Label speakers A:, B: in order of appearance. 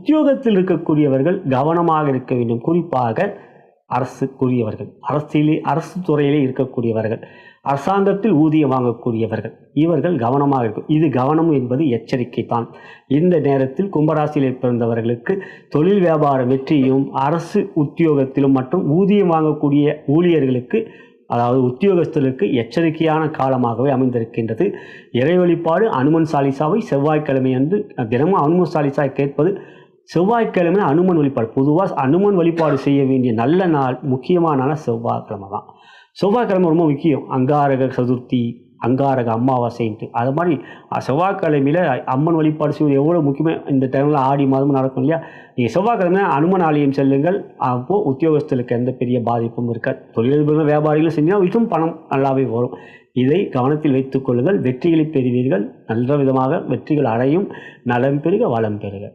A: உத்தியோகத்தில் இருக்கக்கூடியவர்கள் கவனமாக இருக்க வேண்டும். குறிப்பாக அரசுக்குரியவர்கள் அரசியலே அரசு துறையிலே இருக்கக்கூடியவர்கள் அரசாங்கத்தில் ஊதியம் வாங்கக்கூடியவர்கள் இவர்கள் கவனமாக இருக்கும். இது கவனம் என்பது எச்சரிக்கை தான். இந்த நேரத்தில் கும்பராசியில் பிறந்தவர்களுக்கு தொழில் வியாபார வெற்றியும் அரசு உத்தியோகத்திலும் மற்றும் ஊதியம் வாங்கக்கூடிய ஊழியர்களுக்கு அதாவது உத்தியோகஸ்தர்களுக்கு எச்சரிக்கையான காலமாகவே அமைந்திருக்கின்றது. இறை வழிபாடு அனுமன் சாலிசாவை செவ்வாய்க்கிழமை அன்று தினமும் அனுமன் சாலிசாவை கேட்பது செவ்வாய்க்கிழமை அனுமன் வழிபாடு. பொதுவாக அனுமன் வழிபாடு செய்ய வேண்டிய நல்ல நாள் முக்கியமான நாள் செவ்வாய்க்கிழமை தான். செவ்வாய்க்கிழமை ரொம்ப முக்கியம். அங்காரக சதுர்த்தி அங்காரக அமாவாசைன்ட்டு. அது மாதிரி செவ்வாய்க்கிழமையில் அம்மன் வழிபாடு செய்வது எவ்வளோ முக்கியமே. இந்த டைமில் ஆடி மாதமும் நடக்கும் இல்லையா? நீங்கள் செவ்வாய்க்கிழமை அனுமன் ஆலயம் செல்லுங்கள். அப்போது உத்தியோகஸ்தர்களுக்கு எந்த பெரிய பாதிப்பும் இருக்காது. தொழிலதிபர்கள் வியாபாரிகளும் செஞ்சால் இதுவும் பணம் நல்லாவே வரும். இதை கவனத்தில் வைத்துக் கொள்ளுங்கள். வெற்றிகளை பெறுவீர்கள். நல்ல விதமாக வெற்றிகள் அடையும். நலம் பெருக வளம் பெறுக